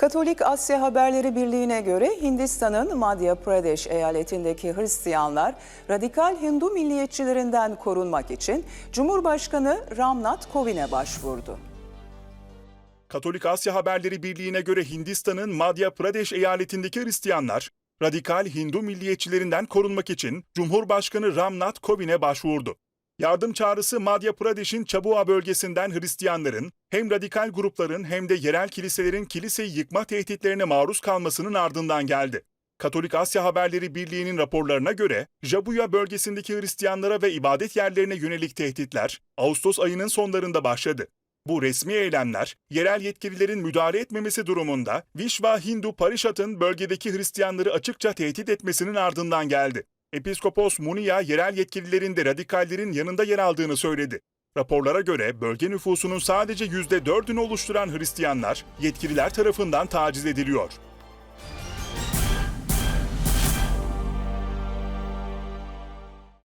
Katolik Asya Haberleri Birliği'ne göre Hindistan'ın Madhya Pradesh eyaletindeki Hristiyanlar radikal Hindu milliyetçilerinden korunmak için Cumhurbaşkanı Ramnath Kovind'e başvurdu. Katolik Asya Haberleri Birliği'ne göre Hindistan'ın Madhya Pradesh eyaletindeki Hristiyanlar, radikal Hindu milliyetçilerinden korunmak için Cumhurbaşkanı Ramnath Kovind'e başvurdu. Yardım çağrısı Madhya Pradesh'in Çabua bölgesinden Hristiyanların hem radikal grupların hem de yerel kiliselerin kiliseyi yıkma tehditlerine maruz kalmasının ardından geldi. Katolik Asya Haberleri Birliği'nin raporlarına göre Jabuya bölgesindeki Hristiyanlara ve ibadet yerlerine yönelik tehditler Ağustos ayının sonlarında başladı. Bu resmi eylemler, yerel yetkililerin müdahale etmemesi durumunda Vishva Hindu Parishad'ın bölgedeki Hristiyanları açıkça tehdit etmesinin ardından geldi. Episkopos Muniya, yerel yetkililerin de radikallerin yanında yer aldığını söyledi. Raporlara göre bölge nüfusunun sadece %4'ünü oluşturan Hristiyanlar yetkililer tarafından taciz ediliyor.